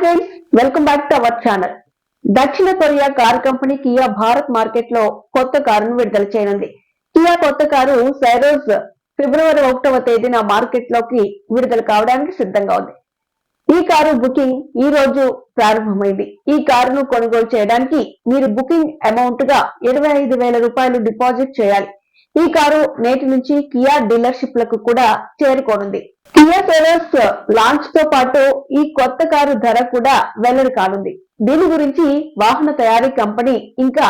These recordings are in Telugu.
Friends welcome back to our channel దక్షిణ Korea car company Kia Bharat మార్కెట్లో కొత్త కారును విడుదల చేయనుంది. కియా కొత్త కారు సైరోజ్ ఫిబ్రవరి ఒకటవ తేదీన మార్కెట్లోకి విడుదల కావడానికి సిద్ధంగా ఉంది. ఈ కారు బుకింగ్ ఈ రోజు ప్రారంభమైంది. ఈ కారును కొనుగోలు చేయడానికి మీరు బుకింగ్ అమౌంట్గా ఇరవై ఐదు వేల రూపాయలు డిపాజిట్ చేయాలి. ఈ కారు నేటి నుంచి కియా డీలర్షిప్లకు కూడా చేరుకోనుంది. కియా సెరోస్ లాంచ్తో పాటు ఈ కొత్త కారు ధర కూడా వెల్లడి కానుంది. దీని గురించి వాహన తయారీ కంపెనీ ఇంకా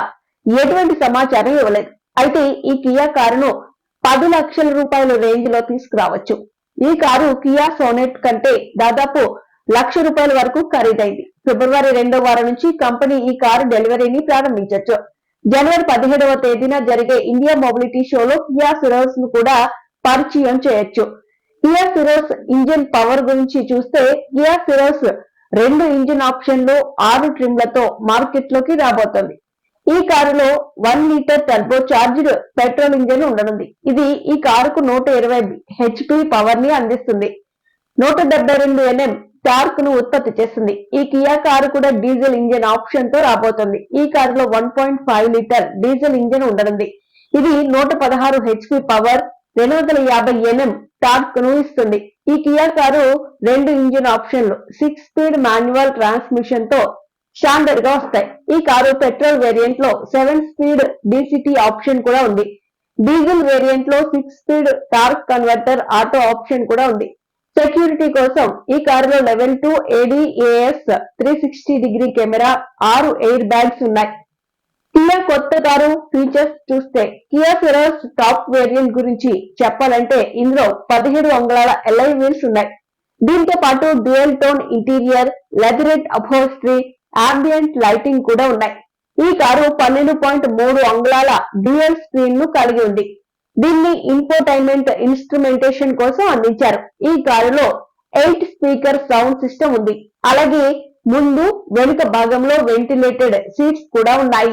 ఎటువంటి సమాచారం ఇవ్వలేదు. అయితే ఈ కియా కారును పది లక్షల రూపాయల రేంజ్లో తీసుకురావచ్చు. ఈ కారు కియా సోనెట్ కంటే దాదాపు లక్ష రూపాయల వరకు ఖరీదైంది. ఫిబ్రవరి రెండో వారం నుంచి కంపెనీ ఈ కారు డెలివరీని ప్రారంభించవచ్చు జనవరి పదిహేడవ తేదీన జరిగే ఇండియా మొబిలిటీ షోలో కియా సిరోస్ను కూడా పరిచయం చేయొచ్చు. కియా సిరోస్ ఇంజిన్ పవర్ గురించి చూస్తే కియా సిరోస్ రెండు ఇంజిన్ ఆప్షన్లు ఆరు ట్రిమ్లతో మార్కెట్లోకి రాబోతోంది. ఈ కారులో one litre turbo charged petrol engine ఉండనుంది. ఇది ఈ కారుకు నూట ఇరవై హెచ్పి పవర్ని అందిస్తుంది. నూట డెబ్బై రెండు ఎన్ఎం టార్క్ను ఉత్పత్తి చేస్తుంది. ఈ కియా కారు కూడా డీజిల్ ఇంజిన్ ఆప్షన్తో రాబోతోంది. ఈ కారులో one point five litre diesel engine ఉండనుంది. ఇది నూట పదహారు హెచ్పి పవర్ రెండు వందల యాభై ఎన్ఎం టార్క్ను ఇస్తుంది. ఈ కియా కారు రెండు ఇంజిన్ ఆప్షన్లు సిక్స్ స్పీడ్ మాన్యువల్ ట్రాన్స్మిషన్తో స్టాండర్డ్గా వస్తాయి. ఈ కారు పెట్రోల్ వేరియంట్లో సెవెన్ స్పీడ్ డిసిటి ఆప్షన్ కూడా ఉంది. Diesel వేరియంట్లో six speed torque converter auto option కూడా ఉంది. సెక్యూరిటీ కోసం ఈ కారులో level two ADAS three sixty degree camera ఆరు ఎయిర్ బ్యాగ్స్ ఉన్నాయి. కియా కొత్త కారు ఫీచర్స్ చూస్తే కియా సెరోస్ టాప్ వేరియంట్ గురించి చెప్పాలంటే ఇందులో పదిహేడు అంగుళాల ఎల్ఐ వీల్స్ ఉన్నాయి. దీంతో పాటు dual tone interior leatherette upholstery ambient lighting కూడా ఉన్నాయి. ఈ కారు పన్నెండు పాయింట్ మూడు అంగుళాల డ్యూయల్ స్క్రీన్ను కలిగి ఉంది. దీన్ని ఇన్ఫోటైన్మెంట్ ఇన్స్ట్రుమెంటేషన్ కోసం అందించారు. ఈ కారులో ఎయిట్ స్పీకర్ సౌండ్ సిస్టమ్ ఉంది. అలాగే ముందు వెనుక భాగంలో వెంటిలేటెడ్ సీట్స్ కూడా ఉన్నాయి.